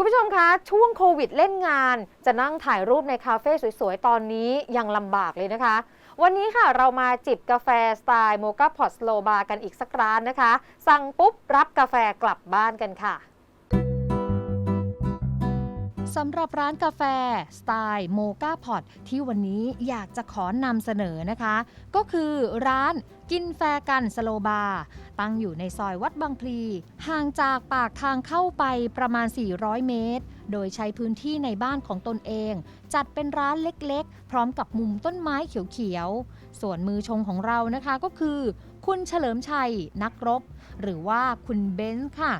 คุณผู้ชมคะ ช่วงโควิดเล่นงาน จะนั่งถ่ายรูปในคาเฟ่สวยๆ ตอนนี้ยังลำบากเลยนะคะ วันนี้ค่ะเรามาจิบกาแฟสไตล์โมกาพอตสโลบาร์กันอีกสักร้านนะคะ สั่งปุ๊บรับกาแฟกลับบ้านกันค่ะ สำหรับร้านกาแฟสไตล์โมกาพอตที่วันนี้อยากจะขอนำเสนอนะคะ ก็คือร้านกินแฟกันสโลบาร์ตั้งอยู่ในซอยวัดบางพลี ห่างจากปากทางเข้าไปประมาณ 400 เมตร โดยใช้พื้นที่ในบ้านของตนเอง จัดเป็นร้านเล็กๆ พร้อมกับมุมต้นไม้เขียวๆ ส่วนมือชงของเรานะคะก็คือ คุณเฉลิมชัยนักรบ หรือว่าคุณเบนซ์ค่ะ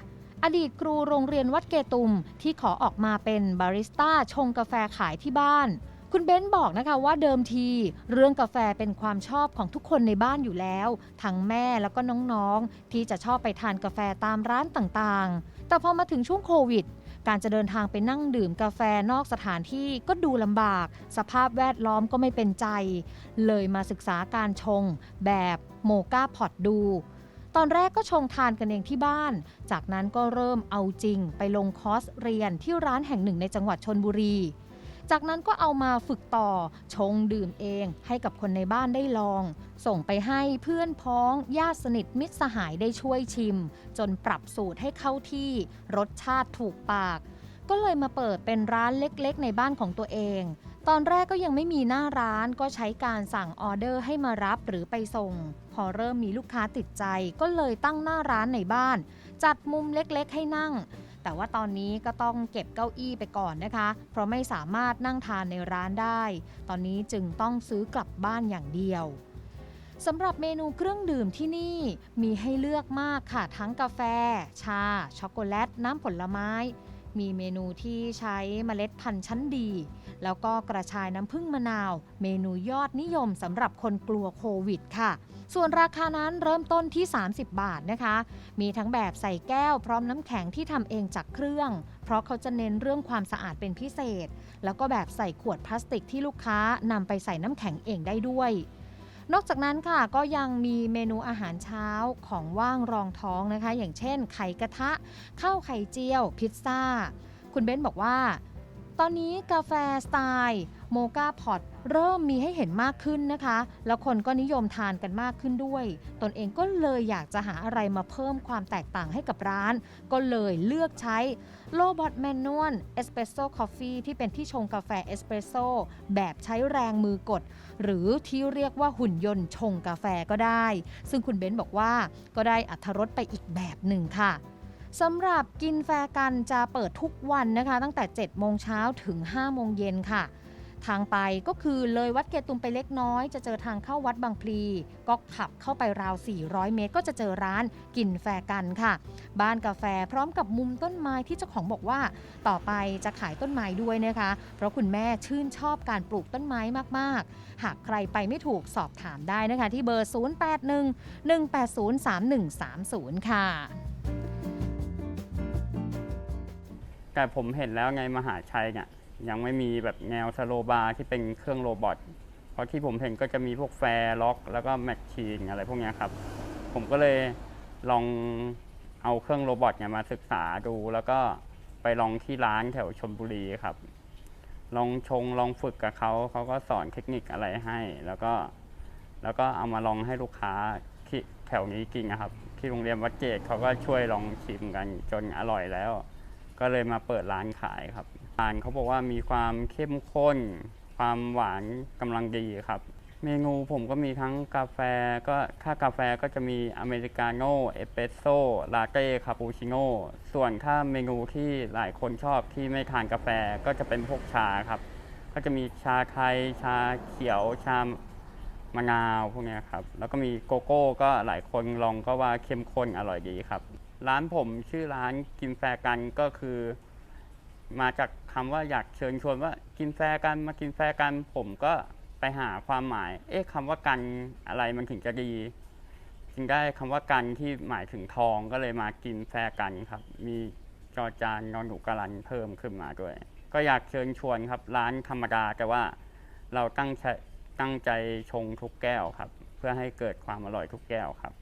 อดีตครูโรงเรียนวัดเกตุมที่ขอออกมาเป็นบาริสต้าชงกาแฟขายที่บ้าน คุณเบนซ์บอกนะคะว่าเดิมที เรื่องกาแฟเป็นความชอบของทุกคนในบ้านอยู่แล้ว ทั้งแม่แล้วก็น้องๆ ที่จะชอบไปทานกาแฟตามร้านต่างๆ แต่พอมาถึงช่วงโควิดการจะเดินทางไปนั่งดื่มกาแฟนอกสถานที่ก็ดูลำบาก สภาพแวดล้อมก็ไม่เป็นใจ เลยมาศึกษาการชงแบบโมกาพอตดู ตอนแรกก็ชงทานกันเองที่บ้าน จากนั้นก็เริ่มเอาจริงไปลงคอร์สเรียนที่ร้านแห่งหนึ่งในจังหวัดชนบุรี จากนั้นก็เอามาฝึกต่อชงดื่มเองให้กับคนในบ้านได้ลอง ส่งไปให้เพื่อนพ้องญาติสนิทมิตรสหายได้ช่วยชิม จนปรับสูตรให้เข้าที่ รสชาติถูกปาก ก็เลยมาเปิดเป็นร้านเล็กๆ ในบ้านของตัวเอง ตอนแรกก็ยังไม่มีหน้าร้านก็ใช้การสั่งออเดอร์ให้มารับหรือไปส่ง พอเริ่มมีลูกค้าติดใจก็เลยตั้งหน้าร้านในบ้าน จัดมุมเล็กๆ ให้นั่ง แต่ว่าตอนนี้ก็ต้องเก็บเก้าอี้ไปก่อนนะคะ เพราะไม่สามารถนั่งทานในร้านได้ ตอนนี้จึงต้องซื้อกลับบ้านอย่างเดียวสำหรับเมนูเครื่องดื่มที่นี่มีให้เลือกมากค่ะ ทั้งกาแฟ ชา ช็อกโกแลต น้ำผลไม้ มีเมนูที่ใช้เมล็ดพันธุ์ชั้นดี แล้วก็กระชายน้ำผึ้งมะนาว เมนูยอดนิยมสำหรับคนกลัวโควิดค่ะ ส่วนราคานั้นเริ่มต้นที่ 30 บาทนะคะ มีทั้งแบบใส่แก้วพร้อมน้ำแข็งที่ทำเองจากเครื่อง เพราะเขาจะเน้นเรื่องความสะอาดเป็นพิเศษ แล้วก็แบบใส่ขวดพลาสติกที่ลูกค้านำไปใส่น้ำแข็งเองได้ด้วย นอกจากนั้นค่ะก็ยังมีเมนูอาหารเช้าของว่างรองท้องนะคะ อย่างเช่น ไข่กระทะ ข้าวไข่เจียว พิซซ่า คุณเบ้นบอกว่า ตอนนี้กาแฟสไตล์โมกาพอตเริ่มมีให้เห็นมากขึ้นนะคะ แล้วคนก็นิยมทานกันมากขึ้นด้วย ตนเองก็เลยอยากจะหาอะไรมาเพิ่มความแตกต่างให้กับร้าน ก็เลยเลือกใช้โลบอทแมนนวลเอสเปรสโซ่คอฟฟี่ที่เป็นที่ชงกาแฟเอสเปรสโซ่แบบใช้แรงมือกด หรือที่เรียกว่าหุ่นยนต์ชงกาแฟก็ได้ ซึ่งคุณเบ้นบอกว่าก็ได้อัธรสไปอีกแบบหนึ่งค่ะ สำหรับกินแฟกันจะเปิดทุกวันนะคะ ตั้งแต่ 7 โมงเช้าถึง 5 โมงเย็นค่ะ ทางไปก็คือเลยวัดเกตุมไปเล็กน้อย จะเจอทางเข้าวัดบางพลี ก็ขับเข้าไปราว 400 เมตร ก็จะเจอร้านกินแฟกันค่ะ บ้านกาแฟพร้อมกับมุมต้นไม้ที่เจ้าของบอกว่าต่อไปจะขายต้นไม้ด้วยนะคะ เพราะคุณแม่ชื่นชอบการปลูกต้นไม้มากๆ หากใครไปไม่ถูกสอบถามได้นะคะ ที่เบอร์ 081 180 3130 ค่ะ แต่ผมเห็นแล้วไงมหาชัยเนี่ย ยังไม่มีแบบแนวสโลบาร์ที่เป็นเครื่องโรบอทเพราะที่ผมเห็นก็จะมีพวกแฟร์ล็อก แล้วก็แมชชีนอะไรพวกนี้ครับ ผมก็เลยลองเอาเครื่องโรบอทเนี่ยมาศึกษาดู แล้วก็ไปลองที่ร้านแถวชลบุรีครับ ลองชงลองฝึกกับเขาเขาก็สอนเทคนิคอะไรให้ แล้วก็แล้วก็เอามาลองให้ลูกค้าที่แถวนี้กินนะครับ ที่โรงเรียนวัดเจดเขาก็ช่วยลองชิมกันจนอร่อยแล้ว ก็เลยมาเปิดร้านขายครับร้านเขาบอกว่ามีความเข้มข้น ความหวานกำลังดีครับ เมนูผมก็มีทั้งกาแฟก็ถ้ากาแฟก็จะมีอเมริกาโน่เอสเปรสโซ่ลาเต้คาปูชิโน่ส่วนถ้าเมนูที่หลายคนชอบที่ไม่ทานกาแฟก็จะเป็นพวกชาครับ ก็จะมีชาไทยชาเขียวชามะนาวพวกนี้ครับ แล้วก็มีโกโก้ก็หลายคนลองก็ว่าเข้มข้นอร่อยดีครับ ร้านผมชื่อร้านกินแฟกันก็คือ มาจากคำว่าอยากเชิญชวนว่ากินแฟกันมากินแฟกันผมก็ไปหาความหมาย เอ๊ะคำว่ากันอะไรมันถึงจะดี จึงได้คำว่ากันที่หมายถึงทองก็เลยมากินแฟกันครับ มีจอจานนอนหนูกรันเพิ่มขึ้นมาด้วย ก็อยากเชิญชวนครับ ร้านธรรมดาแต่ว่าเราตั้งใจตั้งใจชงทุกแก้วครับ เพื่อให้เกิดความอร่อยทุกแก้วครับ